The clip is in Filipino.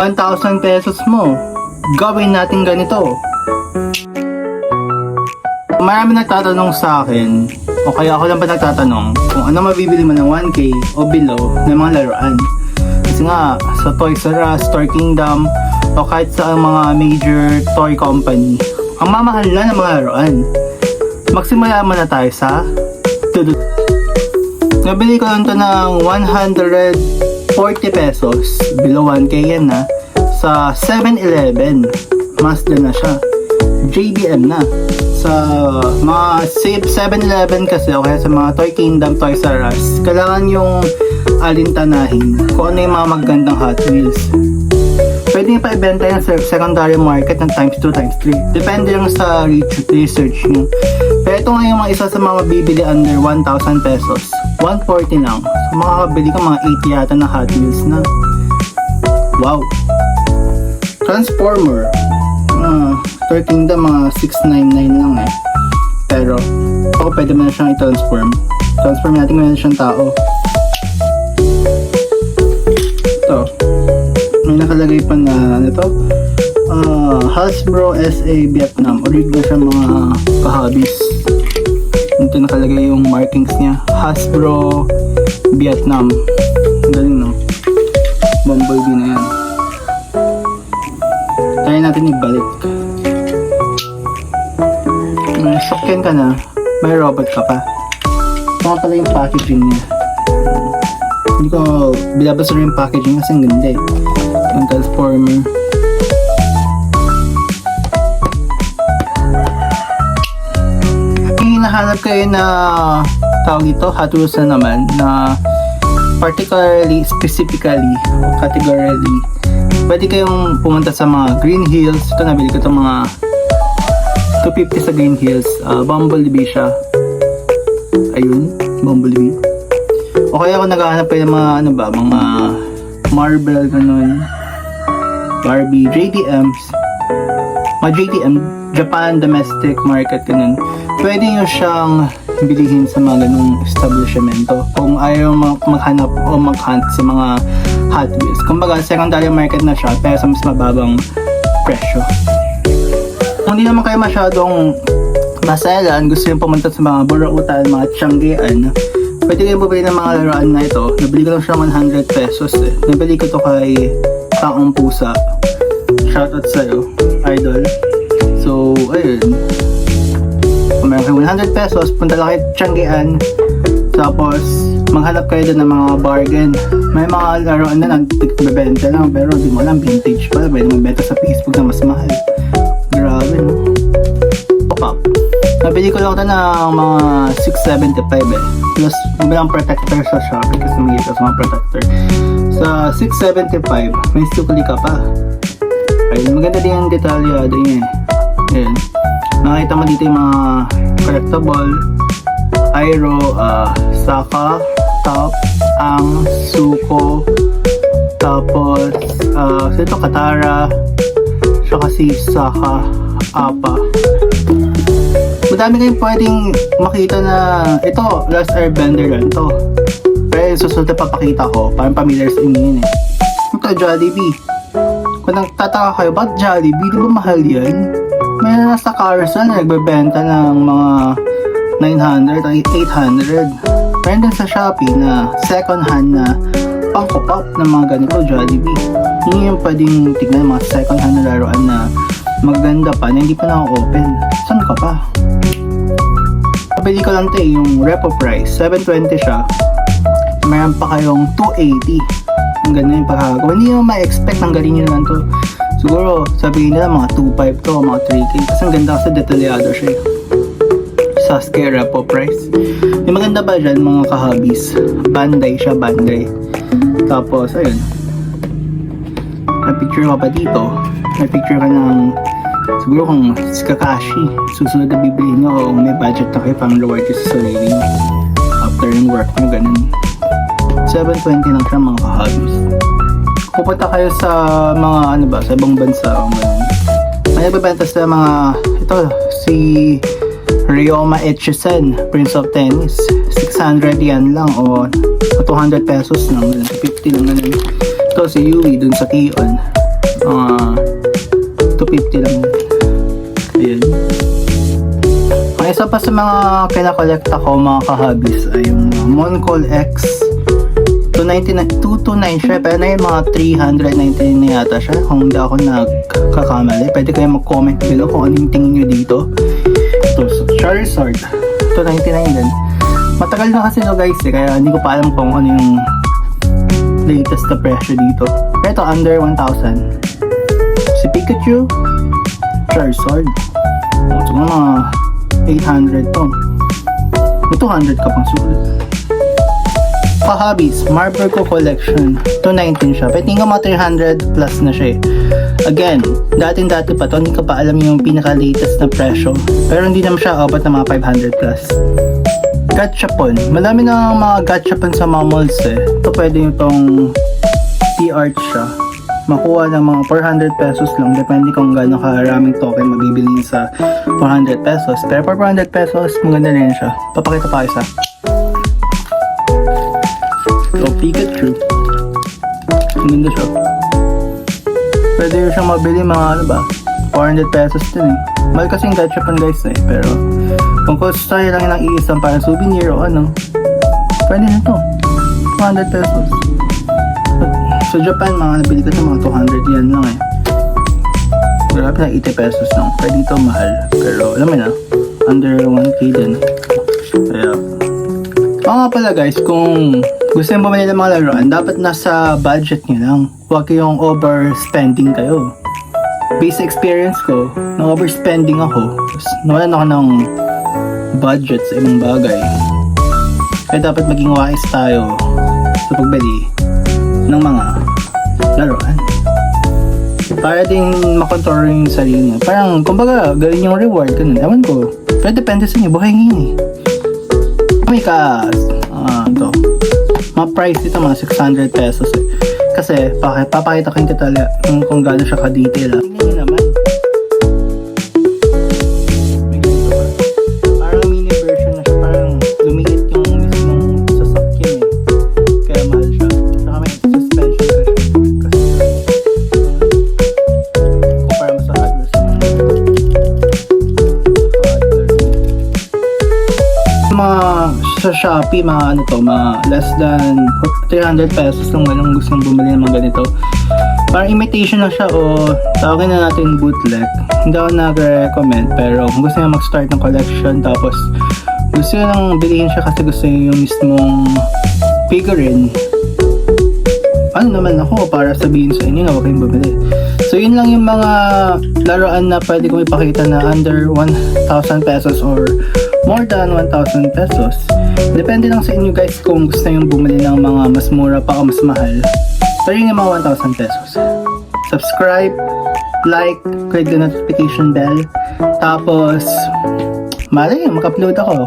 1,000 pesos mo. Gawin natin ganito. Marami nagtatanong sa akin, o kaya ako lang pa nagtatanong, kung ano mabibili mo ng 1K o below ng mga laruan. Kasi nga, sa Toys R Us, Toy Kingdom, o kahit sa mga major toy company, ang mamahal na ng mga laruan. Magsimula muna tayo sa. Nabili ko lang to ng 140 pesos, below 1K yan na, sa 7-Eleven. Mazda na siya. JDM na. Sa mga safe 7-Eleven kasi o kaya sa mga Toy Kingdom, Toys R Us, kailangan yung alintanahin kung ano yung mga magandang Hot Wheels. Pwede pa ibenta yan sa secondary market ng times 2, times 3. Depende lang sa re- research nyo. Pero ito nga yung mga isa sa mga bibili under 1,000 pesos. 140 lang. So makakabili ka mga 80 yata na Hot Wheels na. Wow! Transformer. Ah, Toy Kingdom mga 699 lang eh. Pero, ako pwede mo na siyang i-transform. Transform natin ngayon siyang tao. Ito. May nakalagay pa na ano to? Ah, Hasbro SA Vietnam. Original siya mga kahabis. Ito nakalagay yung markings niya. Hasbro Vietnam. Galing no? Bumblebee na yan. Try natin ibalik. May sakyan ka na, may robot ka pa. Nga pala yung packaging niya. Hindi ko bilabas rin yung packaging kasi ang ganda eh. Yung transformer. Hinahanap kayo na tawag dito, Hot na naman na particularly, specifically, categorically, pwede kayong pumunta sa mga Green Hills. Ito nabili ko itong mga 250 sa Green Hills. Uh, Bumblebee siya. Ayun, Bumblebee. O kaya ako naghahanap pa ng mga ano ba, mga Marble, ganun. Barbie, JDMs. Mga JDM, Japan Domestic Market, ganun. Pwede nyo siyang bilihin sa mga ganung establishmento kung ayaw mag- maghanap o maghunt sa mga Hot Wheels. Kumbaga, secondary market na siya pero sa mas mababang presyo. Kung hindi naman kayo masyadong masalan, gusto nyo pumunta sa mga burautan, mga tiyanggian, pwede kayo bumili ng mga laruan na ito. Nabili ko lang siya 100 pesos eh. Nabili ko to kay Taong Pusa. Shoutout sa'yo, idol. So, ayun. Kung meron kayo 100 pesos, punta lang kayo tiyanggian. Tapos, maghanap kayo doon ng mga bargain. May mga laruan na nagbebenta lang, pero di mo alam, vintage pa. Pwede mabenta sa Facebook na mas mahal. Grabe, no? Pop-up. Nabili ko lang ito ng mga 675 eh. Plus, bilang protector sa Shopee kasi may ito sa mga protector. Sa 675, may sukli ka pa. Ayun, maganda din yung detalyado niya eh. Ayun. Nakita mo dito yung mga collectible, Airo, ah, Saka, Top, Ang, Suko, tapos, uh, ito Katara, tsaka si Saka, Apa. Madami kayong pwedeng makita na ito, Last Airbender lang to. Pero yung susunod na papakita ko, parang familiar sa inyo yun eh. Ito, Jollibee. Kung nagtataka kayo, ba't Jollibee? Di ba mahal yan? May nasa carousel na nagbebenta ng mga 900 o 800. Meron din sa Shopee na second hand na pangkopop ng mga ganito Jollibee. Yun yung pwedeng tignan mga second hand na laruan na maganda pa na hindi pa na-open. Saan ka pa? Pabili ko lang ito eh, yung repo price. 720 siya. Meron pa kayong 280. Ang ganda yung pagkakagawa. Hindi mo ma-expect ang galing nyo lang to. Siguro, sabihin nila mga 2.5 to, mga 3K. Kasi ang ganda kasi detalyado siya eh. Sasuke repo price. Yung maganda ba dyan, mga kahabis? Bandai siya, Bandai. Tapos, ayun. May picture ka pa dito. May picture ka ng siguro kung Kakashi susunod na bibili nyo o may budget na kayo pang reward sa sarili nyo after yung work nyo ganun 720 lang siya mga kahabis pupunta kayo sa mga ano ba sa ibang bansa o ganun may nagbebenta sa mga ito si Ryoma Etchisen Prince of Tennis. 600 yan lang o 200 pesos lang. 50 lang ganun ito si Yui dun sa Kion Ah, 250 lang. Ayan. Ang isa pa sa mga kinakolekta ko mga kahabis ay yung Moncol X 299, 229 siya, pero na yung mga 399 na yata siya. Kung hindi ako nagkakamali, pwede kayo mag-comment below kung ano yung tingin nyo dito. Ito, Charizard, 299 din. Matagal na kasi to guys eh, kaya hindi ko pa alam kung ano yung latest na presyo dito. Pero ito, under 1,000. Si Pikachu, Charizard. So, mga 800 to. May 200 ka pang sulit. Kahabis, Marburgo Collection. 219 siya. Pero tingin ko mga 300 plus na siya eh. Again, dating-dati pa to, hindi ko pa alam yung pinaka-latest na presyo. Pero hindi naman siya abot ng mga 500 plus. Gachapon. Madami na mga gachapon sa mga malls eh. Ito pwede yung itong T-art siya. Makuha ng mga 400 pesos lang. Depende kung gaano karaming token mabibili sa 400 pesos. Pero for 400 pesos, maganda rin siya. Papakita pa isa. So, Pikachu. Maganda siya. Pwede rin siyang mabili mga ano ba, 400 pesos din eh. Mahal kasi yung gachapon guys eh, pero kung gusto tayo lang ng iisang parang souvenir o ano, pwede na to. 200 pesos. Sa Japan, mga nabili ko sa mga 200 yan lang eh. Grabe na 80 pesos lang. Pwede ito mahal. Pero alam mo na, under 1k din. Kaya, Oo nga pala guys, kung gusto nyo bumili ng mga laruan, dapat nasa budget nyo lang. Huwag kayong overspending kayo. Base experience ko, na overspending ako, nawalan ako ng budget sa ibang bagay. Kaya dapat maging wise tayo sa pagbili ng mga laruan. Para din makontrol yung sarili nyo. Parang, kumbaga, gawin yung reward, ganun. Ewan ko. Pero depende sa inyo, buhay ngayon eh. May ka, ah, ito. Mga price dito, mga 600 pesos eh. Kasi, pakit, papakita ko yung detalya kung, kung gaano siya ka-detail. ah. Tingnan nyo naman. Sa Shopee, mga ano to, mga less than 300 pesos lang walang gustong bumili ng mga ganito. Parang imitation lang siya o tawagin na natin bootleg. Hindi ako nag-recommend pero kung gusto niya mag-start ng collection tapos gusto niya lang bilhin siya kasi gusto niya yung mismong figurine ano naman ako para sabihin sa inyo na huwag kayong bumili. So yun lang yung mga laruan na pwede kong ipakita na under 1,000 pesos or more than 1,000 pesos. Depende lang sa inyo guys kung gusto nyo bumili ng mga mas mura pa o mas mahal. Pero yun yung mga 1,000 pesos. Subscribe, like, click the notification bell. Tapos, malay, mag-upload ako.